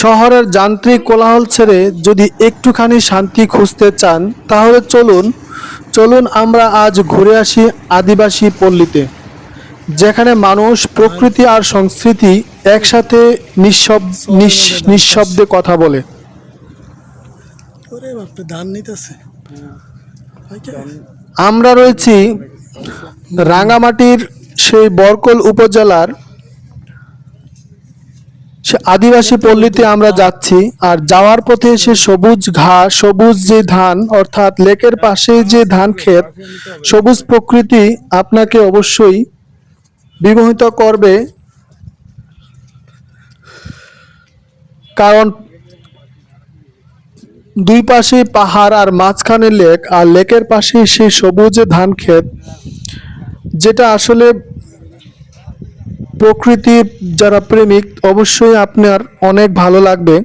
শহরের যান্ত্রিক কোলাহল ছেড়ে যদি একটুখানি শান্তি খুঁজতে চান তাহলে চলুন চলুন আমরা আজ ঘুরে আসি আদিবাসী পল্লীতে যেখানে মানুষ প্রকৃতি আর সংস্কৃতি একসাথে নিঃশব নিঃশব্দে কথা বলে। আমরা রয়েছি রাঙামাটির সেই বরকল উপজেলার আদিবাসী পল্লীতে আমরা যাচ্ছি, আর যাওয়ার পথে সে সবুজ ঘাস সবুজ যে ধান, অর্থাৎ লেকের পাশে যে ধান ক্ষেত, সবুজ প্রকৃতি আপনাকে অবশ্যই বিমোহিত করবে। কারণ দুই পাশে পাহাড় আর মাঝখানে লেক, আর লেকের পাশে সেই সবুজে ধান ক্ষেত, যেটা আসলে প্রকৃতির যারা প্রেমিক, অবশ্যই আপনার অনেক ভালো লাগবে।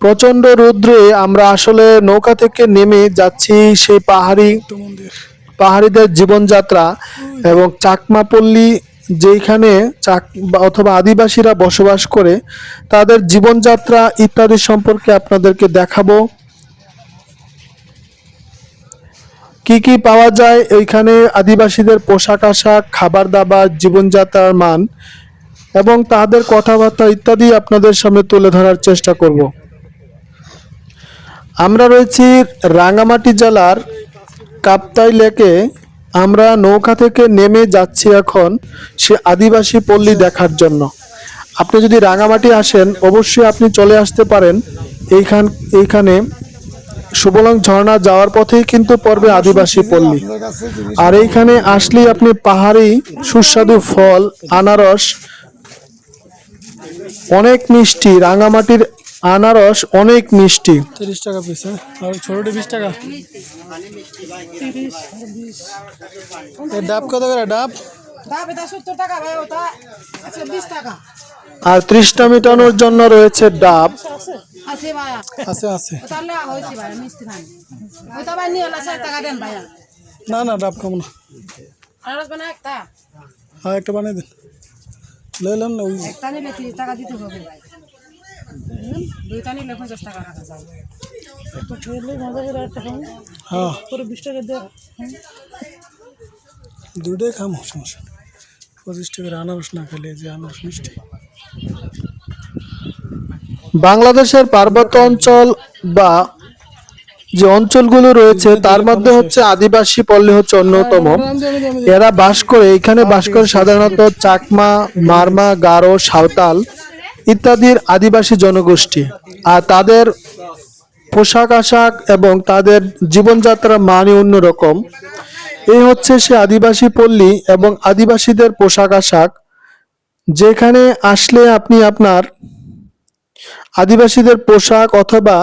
প্রচণ্ড রৌদ্রে আমরা আসলে নৌকা থেকে নেমে যাচ্ছি সেই পাহাড়ি পাহাড়িদের জীবনযাত্রা এবং চাকমাপল্লী যেইখানে চাক অথবা আদিবাসীরা বসবাস করে, তাদের জীবনযাত্রা ইত্যাদি সম্পর্কে আপনাদেরকে দেখাবো। কি কি পাওয়া যায় এইখানে আদিবাসীদের পোশাক আশাক, খাবার দাবার, জীবনযাত্রার মান এবং তাদের কথাবার্তা ইত্যাদি আপনাদের সামনে তুলে ধরার চেষ্টা করব। আমরা রয়েছি রাঙ্গামাটি জেলার কাপ্তাই লেকে। আমরা নৌকা থেকে নেমে যাচ্ছি এখন সে আদিবাসী পল্লী দেখার জন্য। আপনি যদি রাঙামাটি আসেন, অবশ্যই আপনি চলে আসতে পারেন। এইখান এইখানে সুবলং ঝর্ণা যাওয়ার পথেই কিন্তু পড়বে আদিবাসী পল্লী। আর এইখানে আসলেই আপনি পাহাড়ি সুস্বাদু ফল আনারস অনেক মিষ্টি রাঙামাটির আনারস অনেক মিষ্টি। তিরিশ টাকা পিস হ্যাঁ? আর ছোটটি বিশ টাকা? ডাব কত করে ডাব? ডাব এটা সত্তর টাকা ভাই ওটা আছে বিশ টাকা। আর তৃষ্ণা মেটানোর জন্য রয়েছে ডাব। আছে ভাইয়া আছে আছে। হয়েছে ভাইয়া মিষ্টি নাই। ওইটা ভাই নিয়ে টাকা দেন ভাইয়া। না না ডাব খাব না। আনারস বানা একটা? হ্যাঁ একটা বানিয়ে দিন। লইলাম না ওই একটা নিলে তিরিশ টাকা দিতে হবে ভাই। দুইটা নিলে পঞ্চাশ টাকা রাখা যাবে হ্যাঁ। বিশ টাকা দুটোই খামো সমস্যা। পঁচিশ টাকার আনারস না খেলে যে আনারস মিষ্টি। বাংলাদেশের পার্বত্য অঞ্চল বা যে অঞ্চলগুলো রয়েছে, তার মধ্যে হচ্ছে আদিবাসী পল্লী হচ্ছে অন্যতম। এরা বাস করে, এখানে বাস করে সাধারণত চাকমা, মারমা, গারো, সাঁওতাল ইত্যাদির আদিবাসী জনগোষ্ঠী। আর তাদের পোশাক আশাক এবং তাদের জীবনযাত্রার মানই অন্যরকম। এই হচ্ছে সে আদিবাসী পল্লী এবং আদিবাসীদের পোশাক আশাক। যেখানে আসলে আপনি আপনার আদিবাসীদের পোশাক অথবা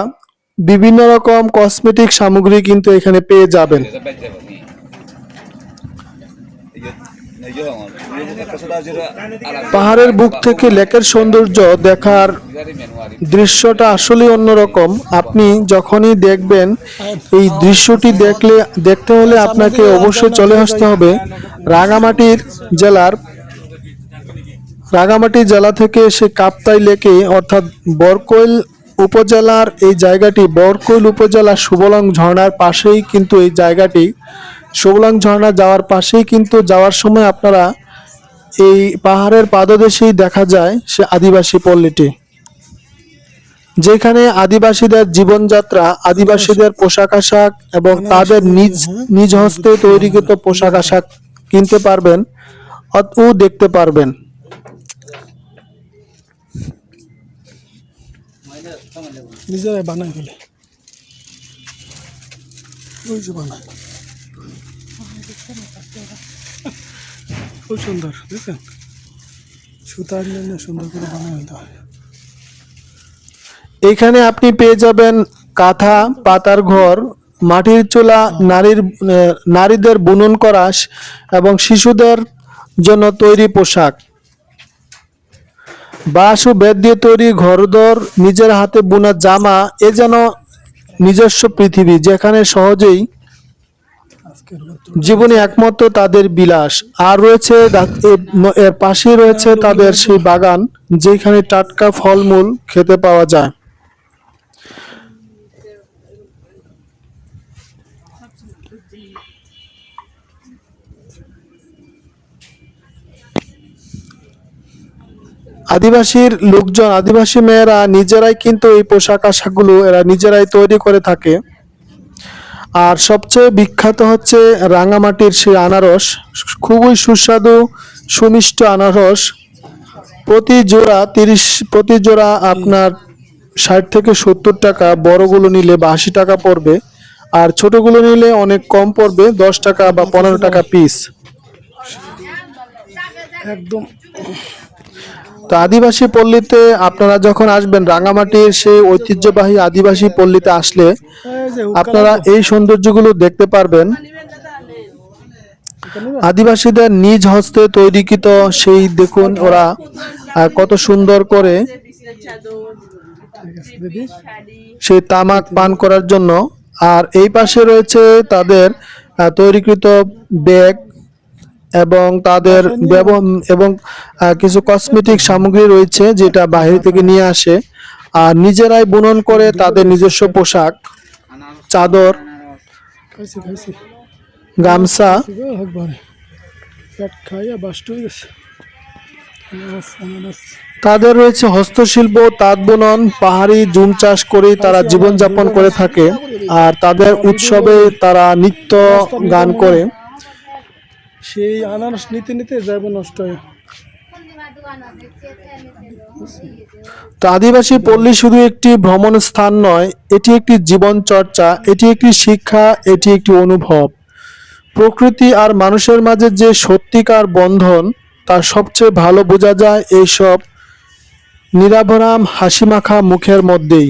বিভিন্ন রকম কসমেটিক সামগ্রী কিন্তু এখানে পেয়ে যাবেন। পাহাড়ের বুক থেকে লেকের সৌন্দর্য দেখার দৃশ্যটা আসলেই অন্যরকম। আপনি যখনই দেখবেন এই দৃশ্যটি দেখলে, দেখতে হলে আপনাকে অবশ্যই চলে আসতে হবে রাঙামাটির জেলার রাঙামাটি জেলা থেকে এসে কাপ্তাই লেকে, অর্থাৎ বরকৈল উপজেলার এই জায়গাটি, বরকৈল উপজেলার সুবলং ঝর্ণার পাশেই কিন্তু এই জায়গাটি। সুবলং ঝর্ণা যাওয়ার পাশেই কিন্তু যাওয়ার সময় আপনারা এই পাহাড়ের পাদদেশেই দেখা যায় সে আদিবাসী পল্লীটি। যেখানে আদিবাসীদের জীবনযাত্রা, আদিবাসীদের পোশাক আশাক এবং তাদের নিজ নিজ হস্তে তৈরিকৃত পোশাক আশাক কিনতে পারবেন ও দেখতে পারবেন। নিজেরাই বানাই ফেলে ওই খুব সুন্দর, দেখছেন? সুতার জন্য সুন্দর করে বানাই ফেলতে হয়। এখানে আপনি পেয়ে যাবেন কাঁথা, পাতার ঘর, মাটির চুলা, নারীর নারীদের বুনন করাস এবং শিশুদের জন্য তৈরি পোশাক। বাঁশ ও বেত দিয়ে তৈরি ঘরদর, নিজের হাতে বোনা জামা, এ যেন নিজস্ব পৃথিবী, যেখানে সহজেই জীবনে একমাত্র তাদের বিলাস। আর রয়েছে এর- পাশেই রয়েছে তাদের সেই বাগান, যেখানে টাটকা ফলমূল খেতে পাওয়া যায়। আদিবাসীর লোকজন, আদিবাসী মেয়েরা নিজেরাই কিন্তু এই পোশাক আশাকগুলো এরা নিজেরাই তৈরি করে থাকে। আর সবচেয়ে বিখ্যাত হচ্ছে রাঙামাটির সেই আনারস। খুবই সুস্বাদু, সুমিষ্ট আনারস। প্রতি জোড়া তিরিশ, প্রতি জোড়া আপনার ষাট থেকে সত্তর টাকা, বড়গুলো নিলে বা আশি টাকা পড়বে। আর ছোটগুলো নিলে অনেক কম পড়বে, দশ টাকা বা পনেরো টাকা পিস একদম। তো আদিবাসী পল্লীতে আপনারা যখন আসবেন, রাঙামাটির সেই ঐতিহ্যবাহী আদিবাসী পল্লীতে আসলে আপনারা এই সৌন্দর্যগুলো দেখতে পারবেন। আদিবাসীদের নিজ হস্তে তৈরিকৃত সেই দেখুন ওরা কত সুন্দর করে সেই তামাক পান করার জন্য। আর এই পাশে রয়েছে তাদের তৈরিকৃত ব্যাগ এবং তাদের এবং কিছু কসমেটিক সামগ্রী রয়েছে যেটা বাইরে থেকে নিয়ে আসে। আর নিজেরাই বুনন করে তাদের নিজস্ব পোশাক চাদর গামছা। তাদের রয়েছে হস্তশিল্প তাঁত বুনন পাহাড়ি জুম চাষ করে তারা জীবনযাপন করে থাকে। আর তাদের উৎসবে তারা নৃত্য গান করে। সেই আনারস নিতে নিতে যাইব নষ্ট হয়ে। তো আদিবাসী পল্লী শুধু একটি ভ্রমণ স্থান নয়, এটি একটি জীবন চর্চা, এটি একটি শিক্ষা, এটি একটি অনুভব। প্রকৃতি আর মানুষের মাঝে যে সত্যিকার বন্ধন, তা সবচেয়ে ভালো বোঝা যায় এইসব নিরাভরাম হাসিমাখা মুখের মধ্যেই।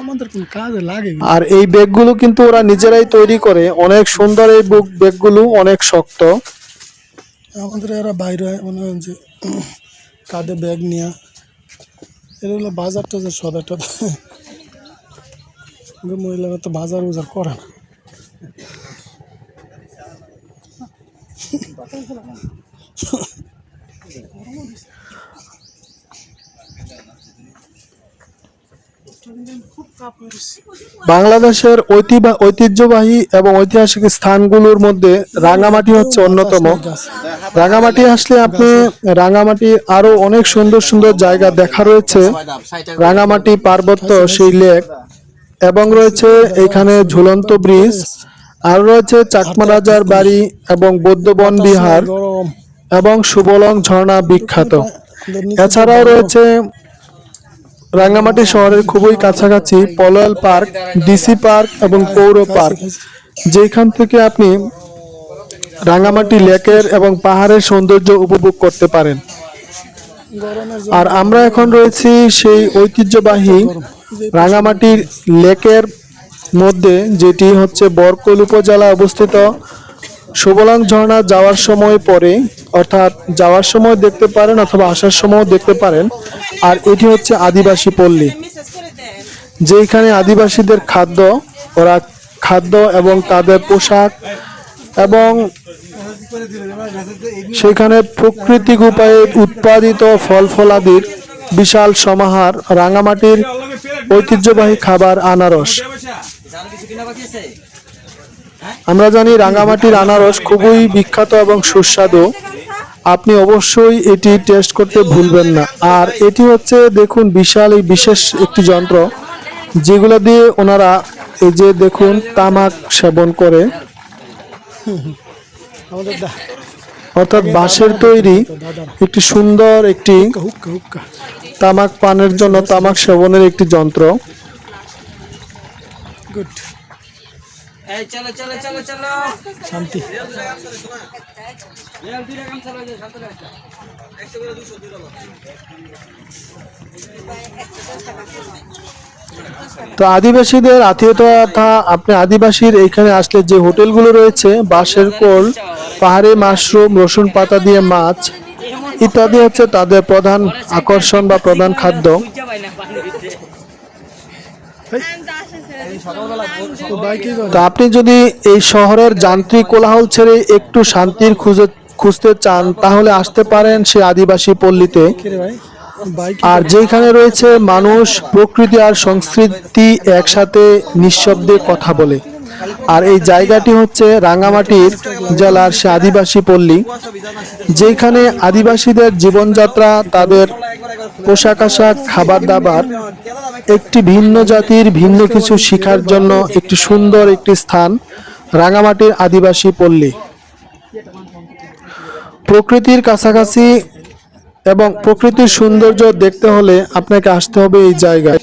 আমাদের কোনো কাজে লাগে আর এই ব্যাগগুলো কিন্তু ওরা নিজেরাই তৈরি করে। অনেক সুন্দর এই ব্যাগগুলো অনেক শক্ত। আমাদের এরা বাইরে মনে হয় যে কাঁধে ব্যাগ নিয়ে। এগুলো হলো বাজার টাজার সদা টদা কিন্তু মহিলারা তো বাজার উজার করে না। বাংলাদেশের ঐতিহ্যবাহী এবং ঐতিহাসিক স্থানগুলোর মধ্যে রাঙামাটি হচ্ছে অন্যতম। রাঙামাটি আসলে আপনি রাঙামাটি আরও অনেক সুন্দর সুন্দর জায়গা দেখা রয়েছে। রাঙামাটি পার্বত্য সেই লেক এবং রয়েছে এখানে ঝুলন্ত ব্রিজ আর রয়েছে চাকমা রাজার বাড়ি এবং বৌদ্ধবন বিহার এবং সুবলং ঝর্ণা বিখ্যাত। এছাড়াও রয়েছে রাঙ্গামাটি শহরের খুবই কাছাকাছি পলয়াল পার্ক, ডিসি পার্ক এবং পৌর পার্ক যেখান থেকে আপনি রাঙ্গামাটি লেকের এবং পাহাড়ের সৌন্দর্য উপভোগ করতে পারেন। আর আমরা এখন রয়েছি সেই ঐতিহ্যবাহী রাঙ্গামাটির লেকের মধ্যে, যেটি হচ্ছে বরকল উপজেলায় অবস্থিত সুবলাং ঝর্ণা যাওয়ার সময় পরে, অর্থাৎ যাওয়ার সময় দেখতে পারেন অথবা আসার সময় দেখতে পারেন, আর এটি হচ্ছে আদিবাসী পল্লী। যেখানে আদিবাসীদের খাদ্য, ওরা খাদ্য এবং তাদের পোশাক এবং সেখানে প্রাকৃতিক উপায়ে উৎপাদিত ফল ফলাদির বিশাল সমাহার, রাঙামাটির ঐতিহ্যবাহী খাবার আনারস। আমরা জানি রাঙামাটির আনারস খুবই বিখ্যাত এবং সুস্বাদু। আপনি অবশ্যই এটি টেস্ট করতে ভুলবেন না। আর এটি হচ্ছে, দেখুন, বিশাল এই বিশেষ একটি যন্ত্র, যেগুলো দিয়ে ওনারা এই যে, দেখুন, তামাক সেবন করে। অর্থাৎ বাঁশের তৈরি একটি সুন্দর একটি তামাক পানের জন্য তামাক সেবনের একটি যন্ত্র। গুড এই চলো চলো চলো চলো। শান্তি। তো আদিবাসীদের আত্মীয়তা আপনি আদিবাসীর এখানে আসলে যে হোটেলগুলো রয়েছে বাঁশের কোল পাহাড়ে মাশরুম রসুন পাতা দিয়ে মাছ ইত্যাদি হচ্ছে তাদের প্রধান আকর্ষণ বা প্রধান খাদ্য। তো আপনি যদি এই শহরের যান্ত্রিক কোলাহল ছেড়ে একটু শান্তির খুঁজে খুঁজতে চান তাহলে আসতে পারেন সে আদিবাসী পল্লীতে। আর যেখানে রয়েছে মানুষ প্রকৃতি আর সংস্কৃতি একসাথে নিঃশব্দে কথা বলে। আর এই জায়গাটি হচ্ছে রাঙামাটির জেলার সে আদিবাসী পল্লী যেখানে আদিবাসীদের জীবনযাত্রা তাদের পোশাক আশাক খাবার দাবার একটি ভিন্ন জাতির ভিন্ন কিছু শিখার জন্য একটি সুন্দর একটি স্থান, রাঙামাটির আদিবাসী পল্লী। প্রকৃতির কাছাকাছি এবং প্রকৃতির সৌন্দর্য দেখতে হলে আপনাকে আসতে হবে এই জায়গায়।